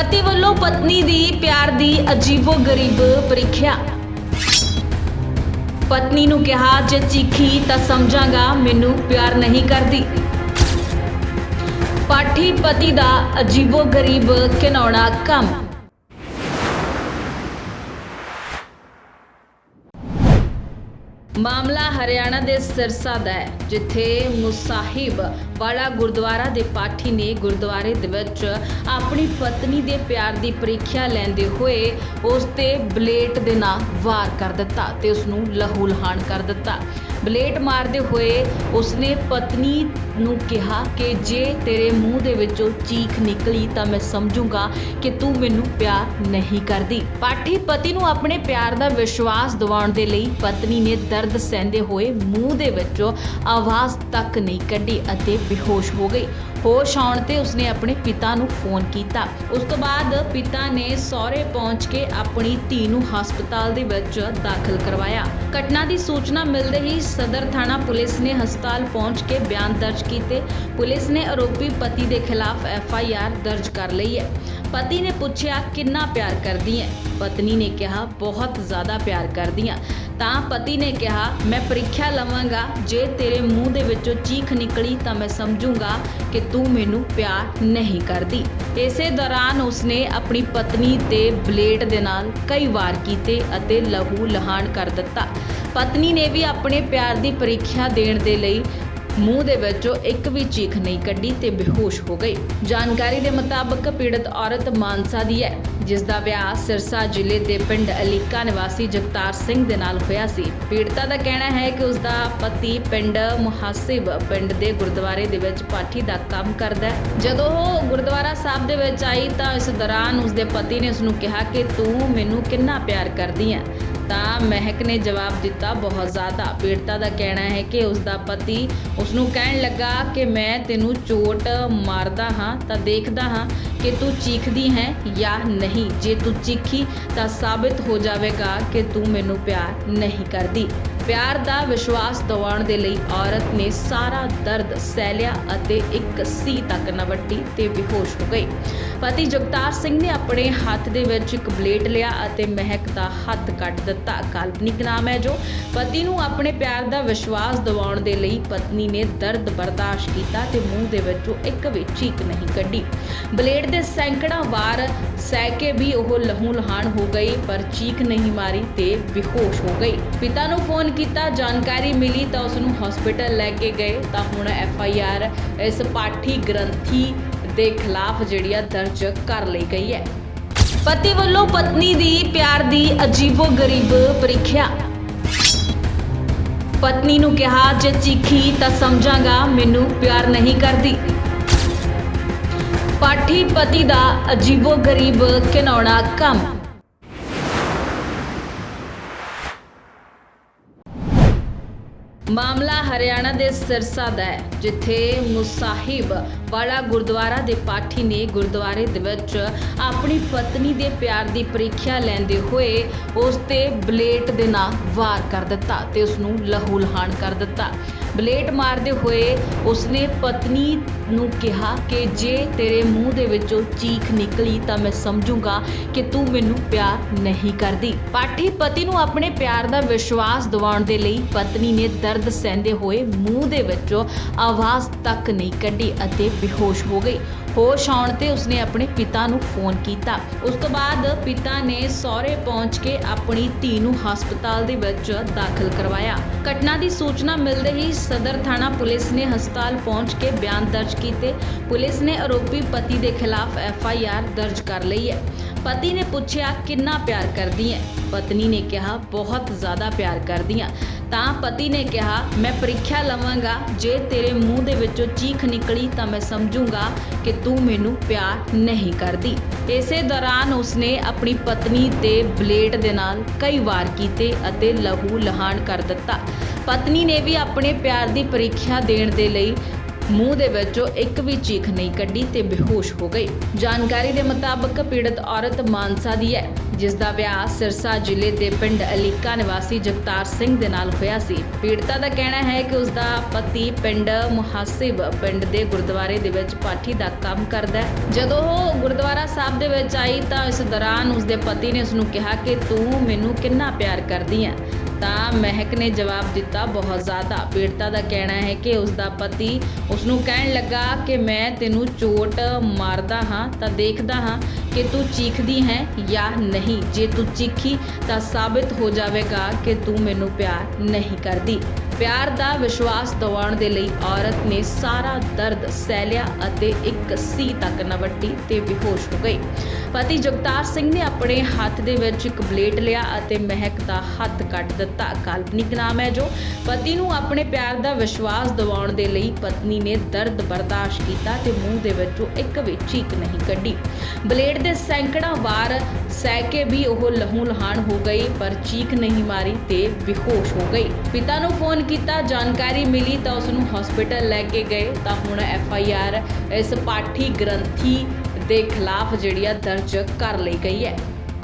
ਪਤੀ ਵੱਲੋਂ ਪਤਨੀ ਦੀ ਪਿਆਰ ਦੀ ਅਜੀਬੋ-ਗਰੀਬ ਪ੍ਰੀਖਿਆ। ਪਤਨੀ ਨੂੰ ਕਿਹਾ, ਜੇ ਚੀਖੀ ਤਾਂ ਸਮਝਾਂਗਾ, ਮੈਨੂੰ ਪਿਆਰ ਨਹੀਂ ਕਰਦੀ। ਪਾਠੀ ਪਤੀ ਦਾ ਅਜੀਬੋ-ਗਰੀਬ ਘਿਨਾਉਣਾ ਕੰਮ। ਮਾਮਲਾ ਹਰਿਆਣਾ ਦੇ ਸਿਰਸਾ ਦਾ ਹੈ, ਜਿੱਥੇ ਮੁਸਾਹਿਬ ਵਾਲਾ ਗੁਰਦੁਆਰਾ ਦੇ ਪਾਠੀ ਨੇ ਗੁਰਦੁਆਰੇ ਦੇ ਵਿੱਚ ਆਪਣੀ ਪਤਨੀ ਦੇ ਪਿਆਰ ਦੀ ਪ੍ਰੀਖਿਆ ਲੈਂਦੇ ਹੋਏ ਉਸ ਤੇ ਬਲੇਟ ਦੇ ਨਾਲ ਵਾਰ ਕਰ ਦਿੱਤਾ ਤੇ ਉਸ ਨੂੰ ਲਹੂ ਲਹਾਨ ਕਰ ਦਿੱਤਾ। ਬਲੇਟ ਮਾਰਦੇ ਹੋਏ ਉਸਨੇ ਪਤਨੀ ਨੂੰ ਕਿਹਾ ਕਿ ਜੇ ਤੇਰੇ ਮੂੰਹ ਦੇ ਵਿੱਚੋਂ ਚੀਖ ਨਿਕਲੀ ਤਾਂ ਮੈਂ ਸਮਝੂੰਗਾ ਕਿ ਤੂੰ ਮੈਨੂੰ ਪਿਆਰ ਨਹੀਂ ਕਰਦੀ। ਪਾਠੀ ਪਤੀ ਨੂੰ ਆਪਣੇ ਪਿਆਰ ਦਾ ਵਿਸ਼ਵਾਸ ਦਿਵਾਉਣ ਦੇ ਲਈ ਪਤਨੀ ਨੇ ਦਰਦ ਸਹਿੰਦੇ ਹੋਏ ਮੂੰਹ ਦੇ ਵਿੱਚੋਂ ਆਵਾਜ਼ ਤੱਕ ਨਹੀਂ ਕੱਢੀ ਅਤੇ ਬੇਹੋਸ਼ ਹੋ ਗਈ। ਹੋਸ਼ ਆਉਣ ਤੇ ਉਸਨੇ ਆਪਣੇ ਪਿਤਾ ਨੂੰ ਫੋਨ ਕੀਤਾ। ਉਸ ਤੋਂ ਬਾਅਦ ਪਿਤਾ ਨੇ ਸਹੁਰੇ ਪਹੁੰਚ ਕੇ ਆਪਣੀ ਧੀ ਨੂੰ ਹਸਪਤਾਲ ਦੇ ਵਿੱਚ ਦਾਖਲ ਕਰਵਾਇਆ। ਘਟਨਾ ਦੀ ਸੂਚਨਾ ਮਿਲਦੇ ਹੀ ਸਦਰ ਥਾਣਾ ਪੁਲਿਸ ਨੇ ਹਸਪਤਾਲ ਪਹੁੰਚ ਕੇ ਬਿਆਨ ਦਰਜ ਕੀਤੇ। ਪੁਲਿਸ ਨੇ ਆਰੋਪੀ ਪਤੀ ਦੇ ਖਿਲਾਫ ਐਫ ਆਈ ਆਰ ਦਰਜ ਕਰ ਲਈ ਹੈ। ਪਤੀ ਨੇ ਪੁੱਛਿਆ, ਕਿੰਨਾ ਪਿਆਰ ਕਰਦੀ ਹੈ ਪਤਨੀ ਨੇ ਕਿਹਾ, ਬਹੁਤ ਜ਼ਿਆਦਾ ਪਿਆਰ ਕਰਦੀ ਹਾਂ ਤਾਂ ਪਤੀ ਨੇ ਕਿਹਾ, ਮੈਂ ਪ੍ਰੀਖਿਆ ਲਵਾਂਗਾ। ਜੇ ਤੇਰੇ ਮੂੰਹ ਦੇ ਵਿੱਚੋਂ ਚੀਖ ਨਿਕਲੀ ਤਾਂ ਮੈਂ ਸਮਝੂੰਗਾ ਕਿ ਤੂੰ ਮੈਨੂੰ ਪਿਆਰ ਨਹੀਂ ਕਰਦੀ। ਇਸੇ ਦੌਰਾਨ ਉਸਨੇ ਆਪਣੀ ਪਤਨੀ ਤੇ ਬਲੇਡ ਦੇ ਨਾਲ ਕਈ ਵਾਰ ਕੀਤੇ ਅਤੇ ਲਹੂ ਲਹਾਨ ਕਰ ਦਿੱਤਾ। ਪਤਨੀ ਨੇ ਵੀ ਆਪਣੇ ਪਿਆਰ ਦੀ ਪ੍ਰੀਖਿਆ ਦੇਣ ਦੇ ਲਈ ਮੂੰਹ ਦੇ ਵਿੱਚੋਂ ਇੱਕ ਵੀ ਚੀਖ ਨਹੀਂ ਕੱਢੀ ਤੇ ਬੇਹੋਸ਼ ਹੋ ਗਈ। ਜਾਣਕਾਰੀ ਦੇ ਮੁਤਾਬਕ ਪੀੜਤ ਔਰਤ ਮਾਨਸਾ ਦੀ ਹੈ, ਜਿਸ ਦਾ ਵਿਆਹ ਸਿਰਸਾ ਜ਼ਿਲ੍ਹੇ ਦੇ ਪਿੰਡ ਅਲੀਕਾ ਨਿਵਾਸੀ ਜਗਤਾਰ ਸਿੰਘ ਦੇ ਨਾਲ ਹੋਇਆ ਸੀ। ਪੀੜਤਾ ਦਾ ਕਹਿਣਾ ਹੈ ਕਿ ਉਸ ਦਾ ਪਤੀ ਪਿੰਡ ਮੁਹਾਸਿਬ, ਪਿੰਡ ਦੇ ਗੁਰਦੁਆਰੇ ਦੇ ਵਿੱਚ ਪਾਠੀ ਦਾ ਕੰਮ ਕਰਦਾ ਹੈ। ਜਦੋਂ ਉਹ ਗੁਰਦੁਆਰਾ ਸਾਹਿਬ ਦੇ ਵਿੱਚ ਆਈ ਤਾਂ ਇਸ ਦੌਰਾਨ ਉਸ ਦੇ ਪਤੀ ਨੇ ਉਸ ਨੂੰ ਕਿਹਾ ਕਿ ਤੂੰ ਮੈਨੂੰ ਕਿੰਨਾ ਪਿਆਰ ਕਰਦੀ ਹੈ, ਤਾਂ ਮਹਿਕ ਨੇ ਜਵਾਬ ਦਿੱਤਾ, ਬਹੁਤ ਜ਼ਿਆਦਾ। ਪੀੜਤਾ ਦਾ ਕਹਿਣਾ ਹੈ ਕਿ ਉਸ ਦਾ ਪਤੀ ਉਸ ਨੂੰ ਕਹਿਣ ਲੱਗਾ ਕਿ ਮੈਂ ਤੈਨੂੰ ਚੋਟ ਮਾਰਦਾ ਹਾਂ, ਤਾਂ ਦੇਖਦਾ ਹਾਂ ਕਿ ਤੂੰ ਚੀਖਦੀ ਹੈ ਜਾਂ ਨਹੀਂ। ਜੇ ਤੂੰ ਚੀਖੀ, ਤਾਂ ਸਾਬਿਤ ਹੋ ਜਾਵੇਗਾ ਕਿ ਤੂੰ ਮੈਨੂੰ ਪਿਆਰ ਨਹੀਂ ਕਰਦੀ। ਪਿਆਰ ਦਾ ਵਿਸ਼ਵਾਸ ਦਿਵਾਉਣ ਦੇ ਲਈ ਔਰਤ ਨੇ ਸਾਰਾ ਦਰਦ ਸਹਿ ਲਿਆ ਅਤੇ ਇੱਕ ਸੀ ਤੱਕ ਨਵੱਟੀ ਤੇ ਬੇਹੋਸ਼ ਹੋ ਗਈ। ਪਤੀ ਜਗਤਾਰ ਸਿੰਘ ਨੇ ਆਪਣੇ ਹੱਥ ਦੇ ਵਿੱਚ ਇੱਕ ਬਲੇਡ ਲਿਆ ਅਤੇ ਮਹਿਕ ਦਾ ਹੱਥ ਕੱਟ ਦਿੱਤਾ। ਕਾਲਪਨਿਕ ਨਾਮ ਹੈ ਜੋ ਪਤੀ ਨੂੰ ਆਪਣੇ ਪਿਆਰ ਦਾ ਵਿਸ਼ਵਾਸ ਦਿਵਾਉਣ ਦੇ ਲਈ ਪਤਨੀ ਨੇ ਦਰਦ ਬਰਦਾਸ਼ਤ ਕੀਤਾ ਤੇ ਮੂੰਹ ਦੇ ਵਿੱਚੋਂ ਇੱਕ ਵੀ ਚੀਕ ਨਹੀਂ ਕੱਢੀ। ਬਲੇਡ ਦੇ ਸੈਂਕੜਾ ਵਾਰ ਸਹਿ ਕੇ ਵੀ ਉਹ ਲਹੂ ਲਹਾਨ ਹੋ ਗਈ, ਪਰ ਚੀਕ ਨਹੀਂ ਮਾਰੀ ਤੇ ਬੇਹੋਸ਼ ਹੋ ਗਈ। ਪਿਤਾ ਨੂੰ ਫੋਨ ਕੀਤਾ, ਜਾਣਕਾਰੀ ਮਿਲੀ ਤਾਂ ਉਸ ਨੂੰ ਹਸਪੀਟਲ ਲੈ ਕੇ ਗਏ। ਤਾਂ ਹੁਣ ਐਫ ਆਈ ਆਰ ਇਸ ਪਾਠੀ ਗ੍ਰੰਥੀ ਦੇ ਖਿਲਾਫ ਜਿਹੜੀ ਆ ਦਰਜ ਕਰ ਲਈ ਗਈ ਹੈ। ਪਤੀ ਵੱਲੋਂ ਪਤਨੀ ਦੀ ਪਿਆਰ ਦੀ ਅਜੀਬੋ-ਗਰੀਬ ਪ੍ਰੀਖਿਆ। ਪਤਨੀ ਨੂੰ ਕਿਹਾ, ਜੇ ਚੀਖੀ ਤਾਂ ਸਮਝਾਂਗਾ, ਮੈਨੂੰ ਪਿਆਰ ਨਹੀਂ ਕਰਦੀ। ਪਾਠੀ ਪਤੀ ਦਾ ਅਜੀਬੋ-ਗਰੀਬ ਘਿਨਾਉਣਾ ਕੰਮ। ਮਾਮਲਾ ਹਰਿਆਣਾ ਦੇ ਸਿਰਸਾ ਦਾ ਹੈ, ਜਿੱਥੇ ਮੁਸਾਹਿਬ ਵਾਲਾ ਗੁਰਦੁਆਰਾ ਦੇ ਪਾਠੀ ਨੇ ਗੁਰਦੁਆਰੇ ਦੇ ਵਿੱਚ ਆਪਣੀ ਪਤਨੀ ਦੇ ਪਿਆਰ ਦੀ ਪ੍ਰੀਖਿਆ ਲੈਂਦੇ ਹੋਏ ਉਸ ਤੇ ਬਲੇਟ ਦੇ ਨਾਲ ਵਾਰ ਕਰ ਦਿੱਤਾ ਤੇ ਉਸ ਨੂੰ ਲਹੂ ਲਹਾਨ ਕਰ ਦਿੱਤਾ। ਬਲੇਟ ਮਾਰਦੇ ਹੋਏ ਉਸਨੇ ਪਤਨੀ ਨੂੰ ਕਿਹਾ ਕਿ ਜੇ ਤੇਰੇ ਮੂੰਹ ਦੇ ਵਿੱਚੋਂ ਚੀਖ ਨਿਕਲੀ ਤਾਂ ਮੈਂ ਸਮਝੂੰਗਾ ਕਿ ਤੂੰ ਮੈਨੂੰ ਪਿਆਰ ਨਹੀਂ ਕਰਦੀ। ਪਾਠੀ ਪਤੀ ਨੂੰ ਆਪਣੇ ਪਿਆਰ ਦਾ ਵਿਸ਼ਵਾਸ ਦਿਵਾਉਣ ਦੇ ਲਈ ਪਤਨੀ ਨੇ ਦਰਦ ਸਹਿੰਦੇ ਹੋਏ ਮੂੰਹ ਦੇ ਵਿੱਚੋਂ ਆਵਾਜ਼ ਤੱਕ ਨਹੀਂ ਕੱਢੀ ਅਤੇ ਬੇਹੋਸ਼ ਹੋ ਗਈ। ਹੋਸ਼ ਆਉਣ ਤੇ ਉਸਨੇ ਆਪਣੇ ਪਿਤਾ ਨੂੰ ਫੋਨ ਕੀਤਾ। ਉਸ ਤੋਂ ਬਾਅਦ ਪਿਤਾ ਨੇ ਸਹੁਰੇ ਪਹੁੰਚ ਕੇ ਆਪਣੀ ਧੀ ਨੂੰ ਹਸਪਤਾਲ ਦੇ ਵਿੱਚ ਦਾਖਲ ਕਰਵਾਇਆ। ਘਟਨਾ ਦੀ ਸੂਚਨਾ ਮਿਲਦੇ ਹੀ ਸਦਰ ਥਾਣਾ ਪੁਲਿਸ ਨੇ ਹਸਪਤਾਲ ਪਹੁੰਚ ਕੇ ਬਿਆਨ ਦਰਜ ਕੀਤੇ। ਪੁਲਿਸ ਨੇ ਆਰੋਪੀ ਪਤੀ ਦੇ ਖਿਲਾਫ ਐਫ ਆਈ ਆਰ ਦਰਜ ਕਰ ਲਈ ਹੈ। ਪਤੀ ਨੇ ਪੁੱਛਿਆ, ਕਿੰਨਾ ਪਿਆਰ ਕਰਦੀ ਹੈ ਪਤਨੀ ਨੇ ਕਿਹਾ, ਬਹੁਤ ਜ਼ਿਆਦਾ ਪਿਆਰ ਕਰਦੀ ਹਾਂ ਤਾਂ ਪਤੀ ਨੇ ਕਿਹਾ, ਮੈਂ ਪ੍ਰੀਖਿਆ ਲਵਾਂਗਾ। ਜੇ ਤੇਰੇ ਮੂੰਹ ਦੇ ਵਿੱਚੋਂ ਚੀਖ ਨਿਕਲੀ ਤਾਂ ਮੈਂ ਸਮਝੂੰਗਾ ਕਿ ਤੂੰ ਮੈਨੂੰ ਪਿਆਰ ਨਹੀਂ ਕਰਦੀ। ਇਸੇ ਦੌਰਾਨ ਉਸਨੇ ਆਪਣੀ ਪਤਨੀ ਤੇ ਬਲੇਡ ਦੇ ਨਾਲ ਕਈ ਵਾਰ ਕੀਤੇ ਅਤੇ ਲਹੂ ਲਹਾਨ ਕਰ ਦਿੱਤਾ। ਪਤਨੀ ਨੇ ਵੀ ਆਪਣੇ ਪਿਆਰ ਦੀ ਪ੍ਰੀਖਿਆ ਦੇਣ ਦੇ ਲਈ ਮੂੰਹ ਦੇ ਵਿੱਚੋਂ ਇੱਕ ਵੀ ਚੀਖ ਨਹੀਂ ਕੱਢੀ ਤੇ ਬੇਹੋਸ਼ ਹੋ ਗਈ। ਜਾਣਕਾਰੀ ਦੇ ਮੁਤਾਬਕ ਪੀੜਤ ਔਰਤ ਮਾਨਸਾ ਦੀ ਹੈ, ਜਿਸ ਦਾ ਵਿਆਹ ਸਿਰਸਾ ਜ਼ਿਲ੍ਹੇ ਦੇ ਪਿੰਡ ਅਲੀਕਾ ਨਿਵਾਸੀ ਜਗਤਾਰ ਸਿੰਘ ਦੇ ਨਾਲ ਹੋਇਆ ਸੀ। ਪੀੜਤਾ ਦਾ ਕਹਿਣਾ ਹੈ ਕਿ ਉਸ ਦਾ ਪਤੀ ਪਿੰਡ ਮੁਹਾਸਿਬ ਪਿੰਡ ਦੇ ਗੁਰਦੁਆਰੇ ਦੇ ਵਿੱਚ ਪਾਠੀ ਦਾ ਕੰਮ ਕਰਦਾ ਹੈ। ਜਦੋਂ ਉਹ ਗੁਰਦੁਆਰਾ ਸਾਹਿਬ ਦੇ ਵਿੱਚ ਆਈ ਤਾਂ ਇਸ ਦੌਰਾਨ ਉਸ ਦੇ ਪਤੀ ਨੇ ਉਸ ਨੂੰ ਕਿਹਾ ਕਿ ਤੂੰ ਮੈਨੂੰ ਕਿੰਨਾ ਪਿਆਰ ਕਰਦੀ ਹੈ। ਤਾਂ ਮਹਿਕ ਨੇ ਜਵਾਬ ਦਿੱਤਾ, ਬਹੁਤ ਜ਼ਿਆਦਾ। ਪੀੜਤਾ ਦਾ ਕਹਿਣਾ ਹੈ ਕਿ ਉਸ ਦਾ ਪਤੀ ਉਸ ਨੂੰ ਕਹਿਣ ਲੱਗਾ ਕਿ ਮੈਂ ਤੈਨੂੰ ਚੋਟ ਮਾਰਦਾ ਹਾਂ ਤਾਂ ਦੇਖਦਾ ਹਾਂ ਕਿ ਤੂੰ ਚੀਖਦੀ ਹੈ ਜਾਂ ਨਹੀਂ। ਜੇ ਤੂੰ ਚੀਖੀ ਤਾਂ ਸਾਬਿਤ ਹੋ ਜਾਵੇਗਾ ਕਿ ਤੂੰ ਮੈਨੂੰ ਪਿਆਰ ਨਹੀਂ ਕਰਦੀ। ਪਿਆਰ ਦਾ ਵਿਸ਼ਵਾਸ ਦਿਵਾਉਣ ਦੇ ਲਈ ਔਰਤ ਨੇ ਸਾਰਾ ਦਰਦ ਸਹਿ ਲਿਆ ਅਤੇ ਇੱਕ ਸੀ ਤੱਕ ਨਵੱਟੀ ਤੇ ਬੇਹੋਸ਼ ਹੋ ਗਈ। ਪਤੀ ਜਗਤਾਰ ਸਿੰਘ ਨੇ ਆਪਣੇ ਹੱਥ ਦੇ ਵਿੱਚ ਇੱਕ ਬਲੇਡ ਲਿਆ ਅਤੇ ਮਹਿਕ ਦਾ ਹੱਥ ਕੱਟ ਦਿੱਤਾ। ਕਾਲਪਨਿਕ ਨਾਮ ਹੈ ਜੋ ਪਤੀ ਨੂੰ ਆਪਣੇ ਪਿਆਰ ਦਾ ਵਿਸ਼ਵਾਸ ਦਿਵਾਉਣ ਦੇ ਲਈ ਪਤਨੀ ਨੇ ਦਰਦ ਬਰਦਾਸ਼ਤ ਕੀਤਾ ਤੇ ਮੂੰਹ ਦੇ ਵਿੱਚੋਂ ਇੱਕ ਵੀ ਚੀਕ ਨਹੀਂ ਕੱਢੀ। ਬਲੇਡ ਦੇ ਸੈਂਕੜਾ ਵਾਰ ਸਹਿ ਕੇ ਵੀ ਉਹ ਲਹੂ ਲਹਾਨ ਹੋ ਗਈ, ਪਰ ਚੀਕ ਨਹੀਂ ਮਾਰੀ ਤੇ ਬੇਹੋਸ਼ ਹੋ ਗਈ। ਪਿਤਾ ਨੂੰ ਫੋਨ ਕੀਤਾ, ਜਾਣਕਾਰੀ ਮਿਲੀ ਤਾਂ ਉਸ ਨੂੰ ਹਸਪੀਟਲ ਲੈ ਕੇ ਗਏ। ਤਾਂ ਹੁਣ ਐਫ ਆਈ ਆਰ ਇਸ ਪਾਠੀ ਗ੍ਰੰਥੀ ਦੇ ਖਿਲਾਫ ਜਿਹੜੀ ਆ ਦਰਜ ਕਰ ਲਈ ਗਈ ਹੈ।